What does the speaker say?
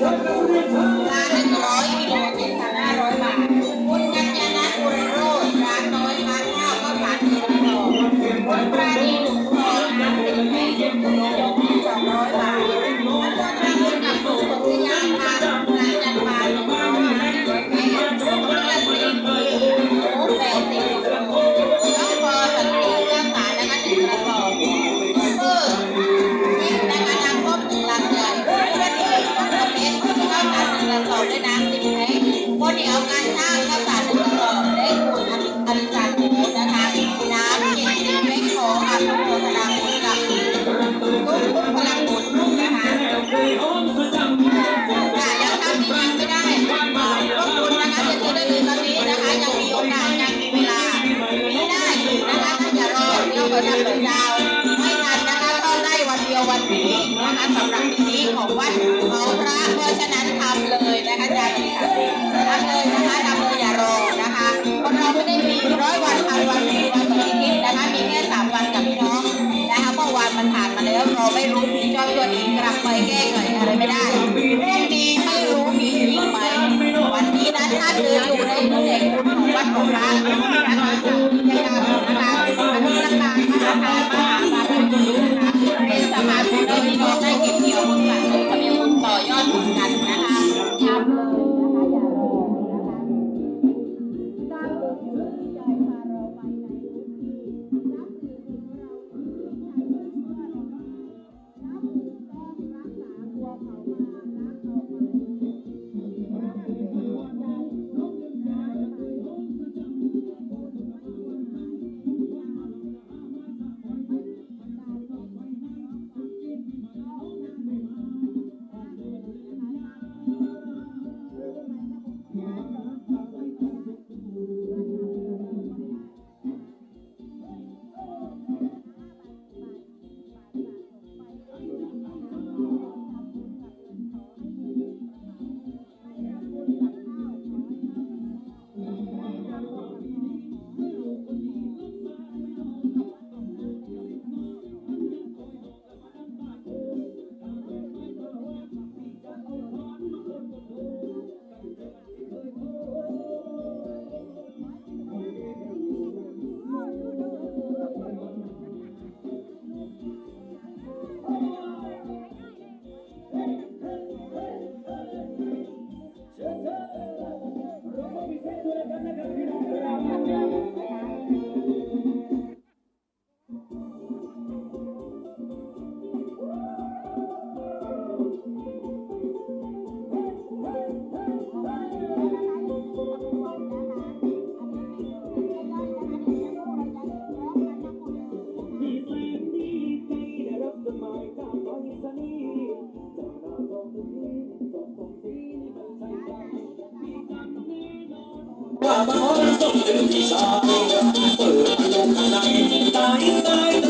在这里唱 ตัวดำตัยาวไม่ทันนะคะก็ได้วันเดียววันนี้นะคะสำหรับพิธีของวัดเขาพระเพราะฉะนั้นทำเลยนะคะอาจารย์ค่ะทำเลยนะคะทำเลยอย่ารอนะคะคนเราไม่ได้มีร้อยวันพันวันมีวันต่อชีวินะคะมีแค่สามวันกับพี่น้องนะคะเมื่อวานมันผ่านมาแล้วเราไม่รู้ผีจ้อมยวนอีกกลับไปแก้ไขอะไรไม่ได้เรื่องดีไม่รู้มีหรือไมวันนี้นะถ้าเจออยู่ในเด็กคุณของวัดของพระนะคะ ว่ามันขอรับส่งถึงที่ชายเปิดประตูข้างในตายตาย